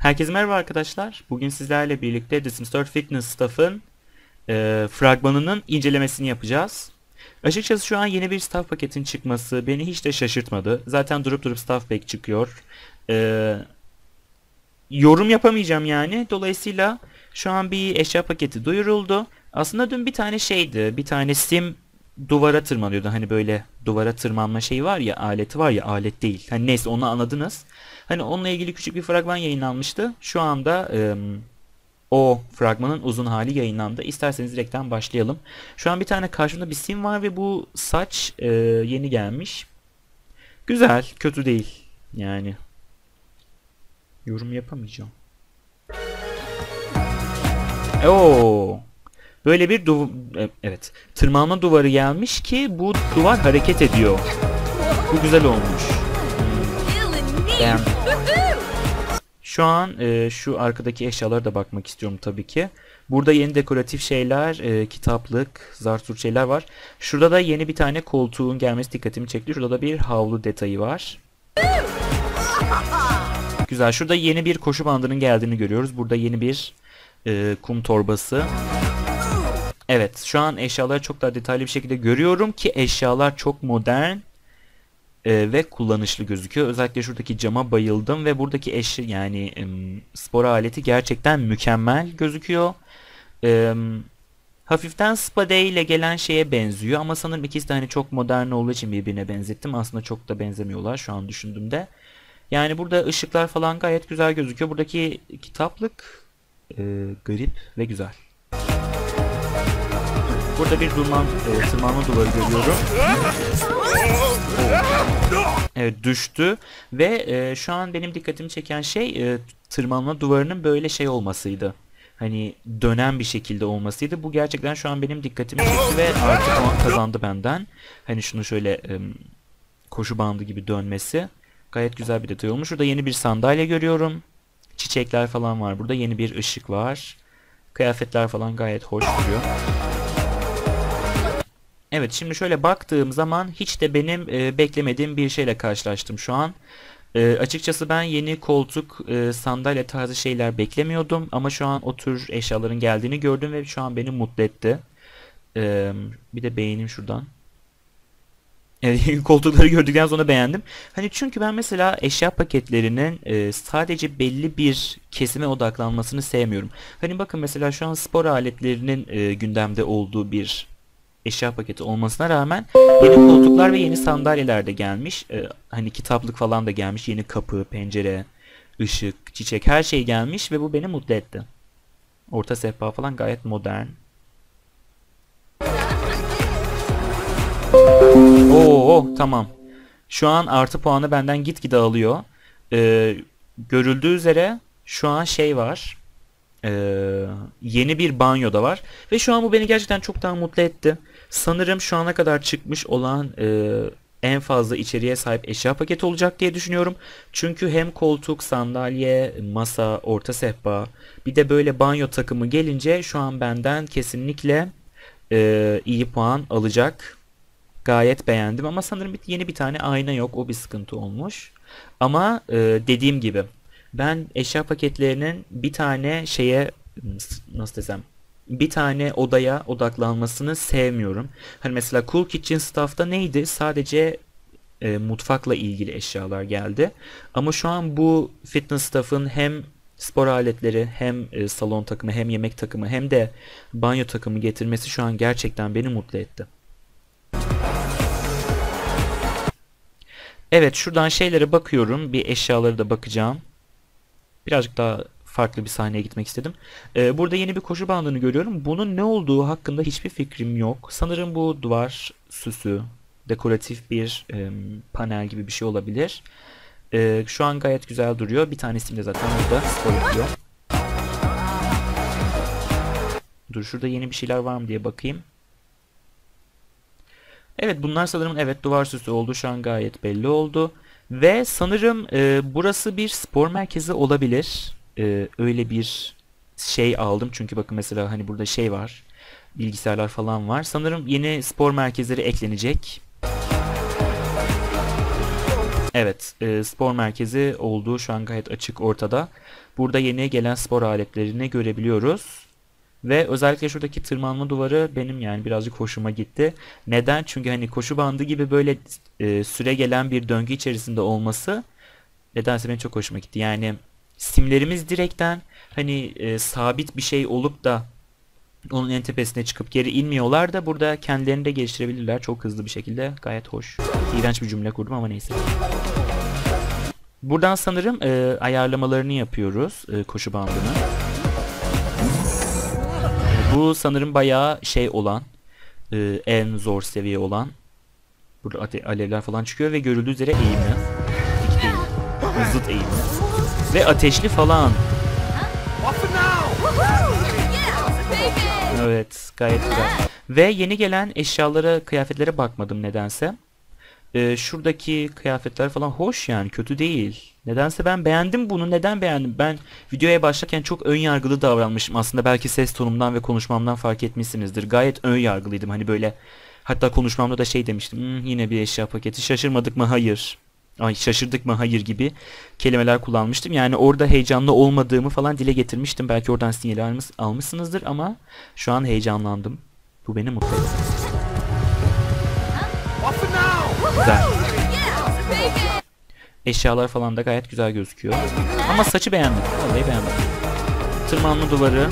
Herkese merhaba arkadaşlar. Bugün sizlerle birlikte The Sims 4 Fitness Staff'ın e, fragmanının incelemesini yapacağız. Açıkçası şu an yeni bir staff paketin çıkması beni hiç de şaşırtmadı. Zaten durup durup staff pack çıkıyor. E, yorum yapamayacağım yani. Dolayısıyla şu an bir eşya paketi duyuruldu. Aslında dün bir tane şeydi. Bir tane sim duvara tırmanıyordu. Hani böyle duvara tırmanma şeyi var ya aleti var ya alet değil. Hani neyse onu anladınız. Hani onunla ilgili küçük bir fragman yayınlanmıştı. Şu anda e, o fragmanın uzun hali yayınlandı. İsterseniz direkten başlayalım. Şu an bir tane karşımda bir sim var ve bu saç e, yeni gelmiş. Güzel, kötü değil. Yani yorum yapamayacağım. Oo. Böyle bir duv evet tırmanma duvarı gelmiş ki bu duvar hareket ediyor. Bu güzel olmuş. Beğendim. Şu an e, şu arkadaki eşyalara da bakmak istiyorum tabii ki. Burada yeni dekoratif şeyler, e, kitaplık, zartur şeyler var. Şurada da yeni bir tane koltuğun gelmesi dikkatimi çekti. Şurada da bir havlu detayı var. Güzel. Şurada yeni bir koşu bandının geldiğini görüyoruz. Burada yeni bir e, kum torbası. Evet, şu an eşyaları çok daha detaylı bir şekilde görüyorum ki eşyalar çok modern e, ve kullanışlı gözüküyor. Özellikle şuradaki cama bayıldım ve buradaki eşya yani e, spor aleti gerçekten mükemmel gözüküyor. E, hafiften spade ile gelen şeye benziyor ama sanırım ikisi de hani çok modern olduğu için birbirine benzettim. Aslında çok da benzemiyorlar şu an düşündüğümde. Yani burada ışıklar falan gayet güzel gözüküyor. Buradaki kitaplık e, garip ve güzel. Burada bir durman, e, tırmanma duvarı görüyorum. Evet düştü ve e, şu an benim dikkatimi çeken şey e, tırmanma duvarının böyle şey olmasıydı. Hani dönen bir şekilde olmasıydı. Bu gerçekten şu an benim dikkatimi çekti ve artık puan kazandı benden. Hani şunu şöyle e, koşu bandı gibi dönmesi. Gayet güzel bir detay olmuş. Şurada yeni bir sandalye görüyorum. Çiçekler falan var. Burada yeni bir ışık var. Kıyafetler falan gayet hoş duruyor. Evet şimdi şöyle baktığım zaman hiç de benim e, beklemediğim bir şeyle karşılaştım şu an. E, açıkçası ben yeni koltuk, e, sandalye tarzı şeyler beklemiyordum ama şu an o tür eşyaların geldiğini gördüm ve şu an beni mutlu etti. E, bir de beğenim şuradan. Evet, koltukları gördükten sonra beğendim. Hani çünkü ben mesela eşya paketlerinin e, sadece belli bir kesime odaklanmasını sevmiyorum. Hani bakın mesela şu an spor aletlerinin e, gündemde olduğu bir eşya paketi olmasına rağmen yeni koltuklar ve yeni sandalyeler de gelmiş. Ee, hani kitaplık falan da gelmiş. Yeni kapı, pencere, ışık, çiçek her şey gelmiş ve bu beni mutlu etti. Orta sehpa falan gayet modern. Oo tamam. Şu an artı puanı benden gitgide alıyor. Ee, görüldüğü üzere şu an şey var. Ee, yeni bir banyo da var. Ve şu an bu beni gerçekten çok daha mutlu etti. Sanırım şu ana kadar çıkmış olan e, en fazla içeriğe sahip eşya paketi olacak diye düşünüyorum. Çünkü hem koltuk, sandalye, masa, orta sehpa bir de böyle banyo takımı gelince şu an benden kesinlikle e, iyi puan alacak. Gayet beğendim ama sanırım yeni bir tane ayna yok. O bir sıkıntı olmuş. Ama e, dediğim gibi ben eşya paketlerinin bir tane şeye nasıl desem bir tane odaya odaklanmasını sevmiyorum. Hani mesela Cool Kitchen Staff'ta neydi? Sadece e, mutfakla ilgili eşyalar geldi. Ama şu an bu fitness staff'ın hem spor aletleri hem e, salon takımı hem yemek takımı hem de banyo takımı getirmesi şu an gerçekten beni mutlu etti. Evet şuradan şeylere bakıyorum. Bir eşyaları da bakacağım. Birazcık daha farklı bir sahneye gitmek istedim. Ee, burada yeni bir koşu bandını görüyorum. Bunun ne olduğu hakkında hiçbir fikrim yok. Sanırım bu duvar süsü, dekoratif bir e, panel gibi bir şey olabilir. E, şu an gayet güzel duruyor. Bir tanesi de zaten burada yapıyor. Dur şurada yeni bir şeyler var mı diye bakayım. Evet bunlar sanırım evet duvar süsü oldu. Şu an gayet belli oldu. Ve sanırım e, burası bir spor merkezi olabilir. E, öyle bir şey aldım. Çünkü bakın mesela hani burada şey var. Bilgisayarlar falan var. Sanırım yeni spor merkezleri eklenecek. Evet e, spor merkezi olduğu şu an gayet açık ortada. Burada yeni gelen spor aletlerini görebiliyoruz. Ve özellikle şuradaki tırmanma duvarı benim yani birazcık hoşuma gitti. Neden? Çünkü hani koşu bandı gibi böyle e, süre gelen bir döngü içerisinde olması nedense benim çok hoşuma gitti. Yani simlerimiz direkten hani e, sabit bir şey olup da onun en tepesine çıkıp geri inmiyorlar da burada kendilerini de geliştirebilirler çok hızlı bir şekilde. Gayet hoş. İğrenç bir cümle kurdum ama neyse. Buradan sanırım e, ayarlamalarını yapıyoruz e, koşu bandını. Bu sanırım bayağı şey olan e, en zor seviye olan. Burada alevler falan çıkıyor ve görüldüğü üzere değil. Zıt eğimli. Ve ateşli falan. Evet gayet güzel. Ve yeni gelen eşyalara, kıyafetlere bakmadım nedense. Ee, şuradaki kıyafetler falan hoş yani kötü değil. Nedense ben beğendim bunu. Neden beğendim? Ben videoya başlarken çok ön yargılı davranmışım. Aslında belki ses tonumdan ve konuşmamdan fark etmişsinizdir. Gayet ön yargılıydım. Hani böyle hatta konuşmamda da şey demiştim. "Hmm, yine bir eşya paketi. Şaşırmadık mı? Hayır. Ay şaşırdık mı? Hayır gibi kelimeler kullanmıştım. Yani orada heyecanlı olmadığımı falan dile getirmiştim. Belki oradan sinyali almış, almışsınızdır ama şu an heyecanlandım. Bu beni mutlu etti. Güzel. Eşyalar falan da gayet güzel gözüküyor. Ama saçı beğendim. Vallahi beğendim. Tırmanma duvarı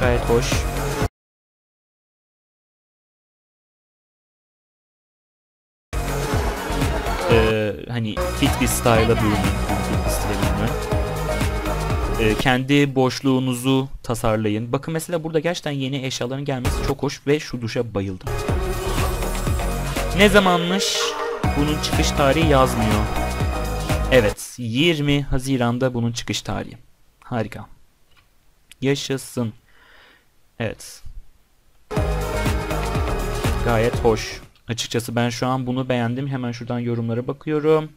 gayet hoş. Hani fit bir style'a bürünün. Ee, kendi boşluğunuzu tasarlayın. Bakın mesela burada gerçekten yeni eşyaların gelmesi çok hoş ve şu duşa bayıldım. Ne zamanmış? Bunun çıkış tarihi yazmıyor. Evet, 20 Haziran'da bunun çıkış tarihi. Harika. Yaşasın. Evet. Gayet hoş. Açıkçası ben şu an bunu beğendim. Hemen şuradan yorumlara bakıyorum.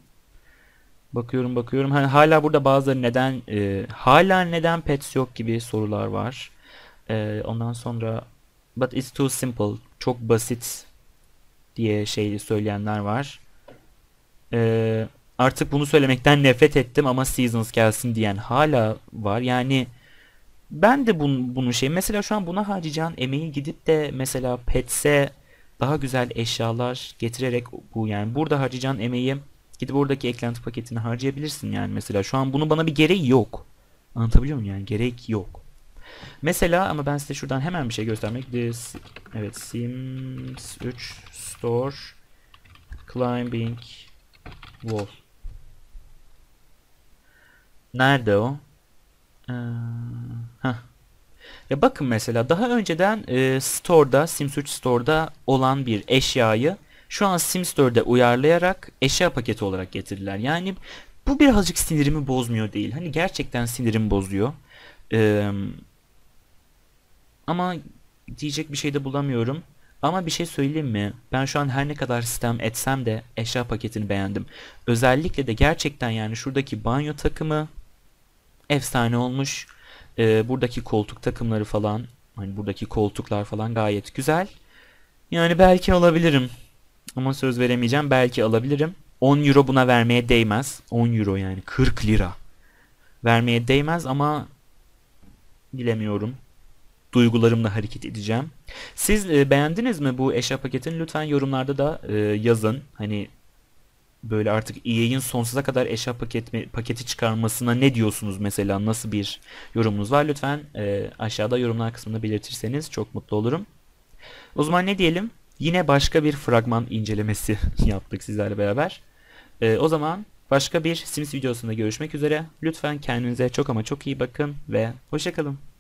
Bakıyorum bakıyorum. Hani hala burada bazıları neden e, hala neden pets yok gibi sorular var. E, ondan sonra but it's too simple. Çok basit diye şey söyleyenler var. E, artık bunu söylemekten nefret ettim ama Seasons gelsin diyen hala var. Yani ben de bunu, bunu şey mesela şu an buna harcayacağın emeği gidip de mesela Pets'e daha güzel eşyalar getirerek bu yani burada harcayacağın emeği gidip oradaki eklenti paketini harcayabilirsin yani mesela şu an bunu bana bir gereği yok. Anlatabiliyor muyum yani gerek yok. Mesela ama ben size şuradan hemen bir şey göstermek This, evet Sims 3 Store Climbing Wall Nerede o? Ee, heh. Ya bakın mesela daha önceden e, Store'da Sims 3 Store'da olan bir eşyayı şu an Sims 4'e uyarlayarak eşya paketi olarak getirdiler. Yani bu birazcık sinirimi bozmuyor değil. Hani gerçekten sinirimi bozuyor. Ee, ama diyecek bir şey de bulamıyorum. Ama bir şey söyleyeyim mi? Ben şu an her ne kadar sistem etsem de eşya paketini beğendim. Özellikle de gerçekten yani şuradaki banyo takımı efsane olmuş. Ee, buradaki koltuk takımları falan, hani buradaki koltuklar falan gayet güzel. Yani belki alabilirim. Ama söz veremeyeceğim. Belki alabilirim. 10 euro buna vermeye değmez. 10 euro yani 40 lira. Vermeye değmez ama bilemiyorum. Duygularımla hareket edeceğim. Siz e, beğendiniz mi bu eşya paketini? Lütfen yorumlarda da e, yazın. Hani böyle artık EA'in sonsuza kadar eşya paket, paketi çıkarmasına ne diyorsunuz mesela? Nasıl bir yorumunuz var? Lütfen e, aşağıda yorumlar kısmında belirtirseniz çok mutlu olurum. O zaman ne diyelim? Yine başka bir fragman incelemesi yaptık sizlerle beraber. E, o zaman başka bir Sims videosunda görüşmek üzere. Lütfen kendinize çok ama çok iyi bakın ve hoşçakalın.